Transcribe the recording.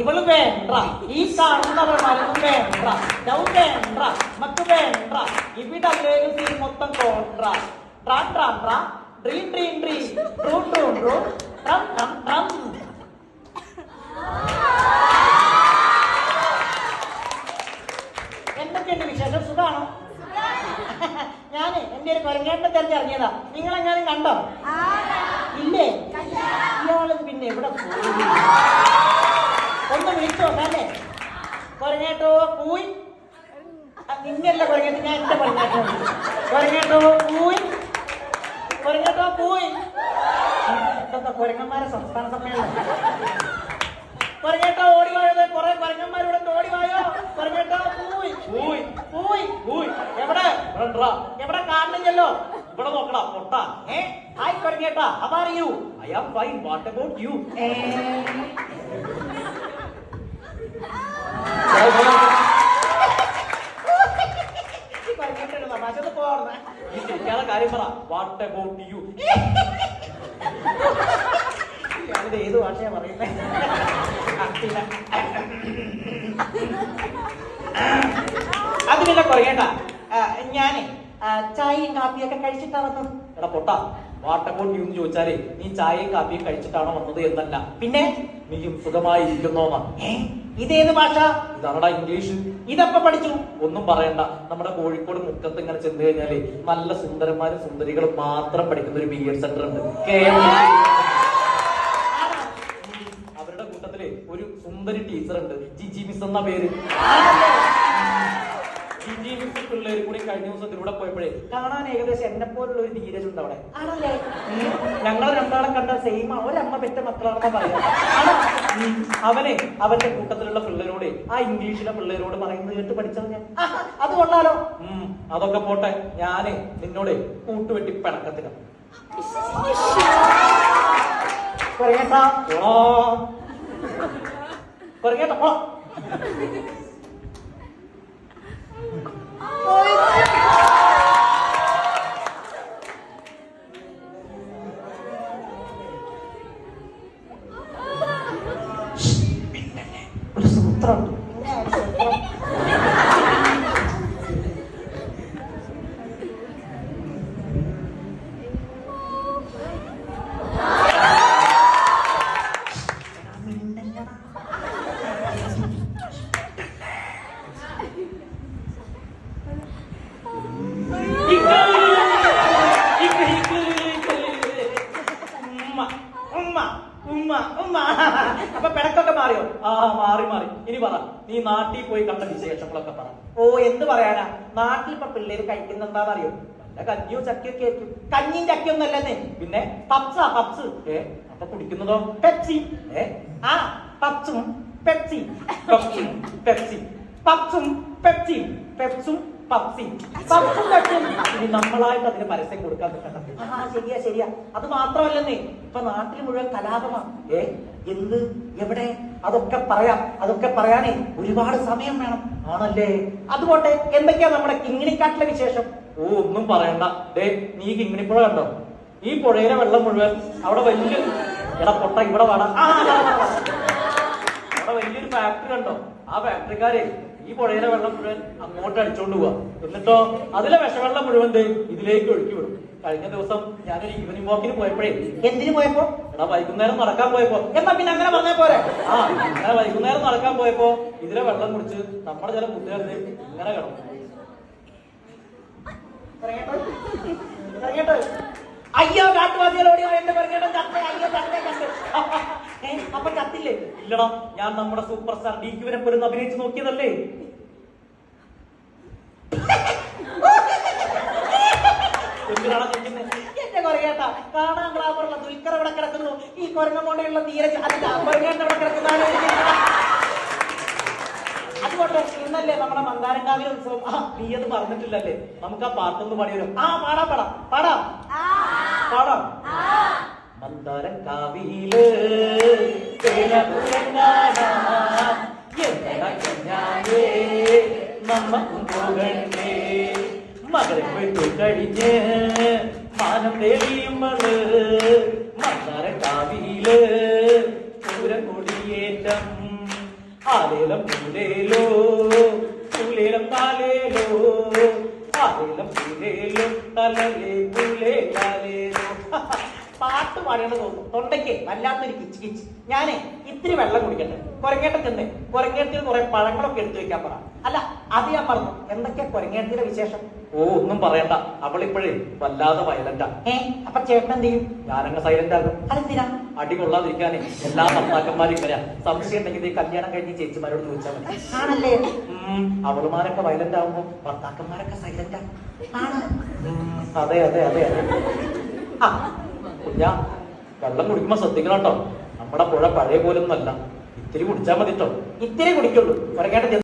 ഇവൾ വേണ്ട. ഈ കാണുന്നവർ മരുന്ന് വേണ്ട. ഡൗ വേണ്ട. മക്ക് വേണ്ട. ഇവിടെ അല്ലേലും സീൻ മൊത്തം കോൺട്ര ട്രാ ട്രാ ട്രാ. Dream dream dream true true true. ട്രം ട്രം ട്രം. എന്തൊക്കെയുണ്ട് വിശേഷം? സുഖാണോ? ഞാൻ എന്റെ ഒരു കൊരങ്ങേട്ടനെ തിരഞ്ഞിറങ്ങിയതാ നിങ്ങൾ എങ്ങാനും കണ്ടോ. ഇല്ലേ? ഇയാൾ പിന്നെ എവിടെ പോയി ഒന്ന് വിളിച്ചോ അല്ലേ കൊരങ്ങേട്ടോ പൂയ്. നിന്നല്ല കൊരങ്ങേട്ട് ഞാൻ എന്റെ പറഞ്ഞേട്ടോ പറഞ്ഞേട്ടോ പൂയ്. പറഞ്ഞേട്ടോ പൂയ്. കൊരങ്ങന്മാരെ സംസ്ഥാന സമ്മേളനം. പറഞ്ഞേട്ടോ ഓടി വായോ കുറെ കൊരങ്ങന്മാരിവിടെ ഓടി വായോ പറഞ്ഞേട്ടോ പൂയ്. പൂയ്. പൂയ്. പൂയ്. എവിടെ. എവിടെ കാണുന്നില്ലല്ലോ? ഇവിടെ നോക്കടാ പൊട്ട. ഏ? Hi കൊരങ്ങേട്ടാ how are you I am fine what about you കാര്യം പറ വാട്ട് അബൌട്ട് യു ഞാനിത് ഏത് ഭാഷയാ പറയുന്നേ ആ, പിന്നെ. അത് പിന്നെ കുറയണ്ട ഞാനേ ചായയും കാപ്പിയൊക്കെ കഴിച്ചിട്ടാ വന്നത് എടാ പൊട്ട വാട്ട് അബൌട്ട് യു എന്ന് ചോദിച്ചാലേ നീ ചായയും കാപ്പിയും കഴിച്ചിട്ടാണോ വന്നത് എന്നല്ല. പിന്നെ നീയും സുഖമായി ഇരിക്കുന്നോന്നാ. ഇതേത് ഭാഷ? ഇതാണടാ ഇംഗ്ലീഷ്. ഇതപ്പ പഠിച്ചു? ഒന്നും പറയണ്ട. നമ്മുടെ കോഴിക്കോട് മുക്കത്ത് ഇങ്ങനെ ചെന്ന് കഴിഞ്ഞാൽ നല്ല സുന്ദരന്മാരും സുന്ദരികളും മാത്രം പഠിക്കുന്ന ഒരു ബി എഡ് സെന്റർ ഉണ്ട്. അവരുടെ കൂട്ടത്തിൽ ഒരു സുന്ദരി ടീച്ചർ ഉണ്ട്. ജിജി മിസ് എന്ന പേര്. കാണാൻ ഏകദേശം എന്നെ പോലുള്ള ഒരു ധീരജ് ഉണ്ട് അവിടെ. ഞങ്ങൾ രണ്ടാളെ കണ്ട സെയിം ഒരമ്മ പെറ്റ മക്കളാണെന്ന് പറയാം. അവനെ അവന്റെ കൂട്ടത്തിലുള്ള പിള്ളേരോട് ആ ഇംഗ്ലീഷിലെ പിള്ളേരോട് പറയുന്നത് കേട്ട് പഠിച്ചത് ഞാൻ. അത് കൊള്ളാലോ. ഉം, അതൊക്കെ പോട്ടെ. ഞാൻ നിന്നോട് കൂട്ടുവെട്ടി പിണക്കത്തിന് പറയട്ടോ പോ ഒരു സൂത്രം ഉമ്മ, ഉമ്മ, ഉമ്മ, ഉമ്മ. അപ്പൊ പിണക്കൊക്കെ മാറിയോ? ആ മാറി മാറി. ഇനി പറ നീ നാട്ടിൽ പോയി കണ്ട വിശേഷങ്ങളൊക്കെ പറ. ഓ എന്ത് പറയാനാ? നാട്ടിൽ ഇപ്പൊ പിള്ളേര് കഴിക്കുന്ന വല്ല കഞ്ഞിയോ ചക്കയൊക്കെ ആയിരിക്കും. കഞ്ഞിയും ചക്കയൊന്നും അല്ലെന്നേ. പിന്നെ പപ്സാ പപ്സ്. ഏ അപ്പൊ കുടിക്കുന്നതോ? പെപ്സി. ഏ ആ പെപ്സി പപ്സും പെപ്സി പപ്സും പെപ്സിയും. പെപ്സും പപ്സി പപ്സും ഇനി നമ്മളായിട്ട് അതിന് പരസ്യം കൊടുക്കാൻ ആ ശരിയാ ശരിയാ. അത് മാത്രമല്ലെന്നേ ഇപ്പൊ നാട്ടിൽ മുഴുവൻ കലാപമാ. ഏ എന്ത് എവിടെ? അതൊക്കെ പറയാം. അതൊക്കെ പറയാനേ ഒരുപാട് സമയം വേണം. ആണല്ലേ? അതുപോട്ടെ എന്തൊക്കെയാ നമ്മുടെ കിങ്ങിണിക്കാട്ടിലെ വിശേഷം? ഓ ഒന്നും പറയണ്ട. ഡേ നീ കിങ്ങിണിപ്പുഴ കണ്ടോ? ഈ പുഴയിലെ വെള്ളം മുഴുവൻ അവിടെ വലിയ എടാ പൊട്ട ഇവിടെ വേണം. അവിടെ വലിയൊരു ഫാക്ടറി കണ്ടോ? ആ ഫാക്ടറിക്കാരെ ഈ പുഴയിലെ വെള്ളം മുഴുവൻ അങ്ങോട്ട് അടിച്ചോണ്ട് പോവാ. എന്നിട്ടോ അതിലെ വിഷവെള്ളം മുഴുവൻ ഇതിലേക്ക് ഒഴുക്കി വിടും. കഴിഞ്ഞ ദിവസം ഞാനൊരു ഈവനിങ് വാക്കിന് പോയപ്പോഴേ എന്തിനു പോയപ്പോ? എടാ വൈകുന്നേരം നടക്കാൻ പോയപ്പോ. എന്നാ പിന്നെ അങ്ങനെ പറഞ്ഞാ പോരെ? ആ അങ്ങനെ വൈകുന്നേരം നടക്കാൻ പോയപ്പോ ഇതിലെ വെള്ളം കുടിച്ച് നമ്മുടെ ചില കുട്ടികൾ ദേ ഇങ്ങനെ കിടന്നു അയ്യോ കാട്ടുവാസികളോടിയോ എന്റെ പറഞ്ഞേട്ടൻ അയ്യോ അപ്പൊ ചത്തില്ലേ ഇല്ലടാ ഞാൻ നമ്മുടെ സൂപ്പർ സ്റ്റാർ ഡി ക്യുവിനെ പോലും അഭിനയിച്ച് നോക്കിയതല്ലേ? കാണാൻ ഗ്ലാമറുള്ള ദുൽഖർ കിടക്കുന്നു? ഈ കൊരങ്ങമോണ്ടയുള്ള നീരജ് അതിന്റെ കിടക്കുന്നതാണ്? അതുകൊണ്ട് ഇന്നല്ലേ നമ്മുടെ മന്ദാരങ്കാവിലെ ഉത്സവം. ആ നീ അത് പറഞ്ഞിട്ടില്ലല്ലേ നമുക്ക് ആ പാട്ടൊന്ന് പാടിയോ ആ പാടാ പാടാം. പാടാം. പാടാം. മന്ദാരങ്കാവിയിൽ കാവിയിൽ നമ്മക്കും പോകണ്ടേ. മകളെ പോയിട്ട് കഴിഞ്ഞ് മാനം തെളിയുമ്പൾ മന്ദാരങ്കാവിയിൽ പൂരക്കൊടിയേറ്റം ആലേലം പൂലേലോ പൂലേലം താലേലോ ആലേലം പൂലേലോ തലേ പൂലേ താലേലോ പാട്ട് പാടേണ്ട തോന്നുന്നു തൊണ്ടയ്ക്ക് വല്ലാത്തൊരു കിച്ച് കിച്ച്. ഞാനേ ഇത്തിരി വെള്ളം കുടിക്കട്ടെ. കുരങ്ങേട്ടത്തിന് കുരങ്ങേട്ടിൽ കുറെ പഴങ്ങളൊക്കെ എടുത്തു വെക്കാൻ പറ. അല്ല അത് ഞാൻ പറഞ്ഞു. എന്തൊക്കെയാ കുരങ്ങേട്ടിന്റെ വിശേഷം? ഓ ഒന്നും പറയണ്ട. അവളിപ്പോഴേ വല്ലാതെ വയലന്റാ ഏ അപ്പൊ ചേട്ടൻ എന്ത് ചെയ്യും? ഞാനങ്ങ് സൈലന്റ് ആകും. അതെന്തിനാ? അടി കൊള്ളാതിരിക്കാനേ. എല്ലാ ഭർത്താക്കന്മാരും ഇങ്ങനെ സംശയം ഉണ്ടെങ്കിൽ ഈ കല്യാണം കഴിഞ്ഞ് ചേച്ചിമാരോട് ചോദിച്ചാൽ മതി. ആണല്ലേ? അവളുമാരൊക്കെ വയലന്റ് ആകുമ്പോ ഭർത്താക്കന്മാരൊക്കെ സൈലന്റ് ആണ്. അതെ അതെ അതെ അതെ. ആ കുഞ്ഞാ വെള്ളം കുടിക്കുമ്പോ ശ്രദ്ധിക്കണം കേട്ടോ. നമ്മുടെ പുഴ പഴയ പോലൊന്നും അല്ല ഇത്തിരി കുടിച്ചാൽ മതി കേട്ടോ ഇത്തിരി കുടിക്കുള്ളൂ. കുറയ്ക്കാണ്ട്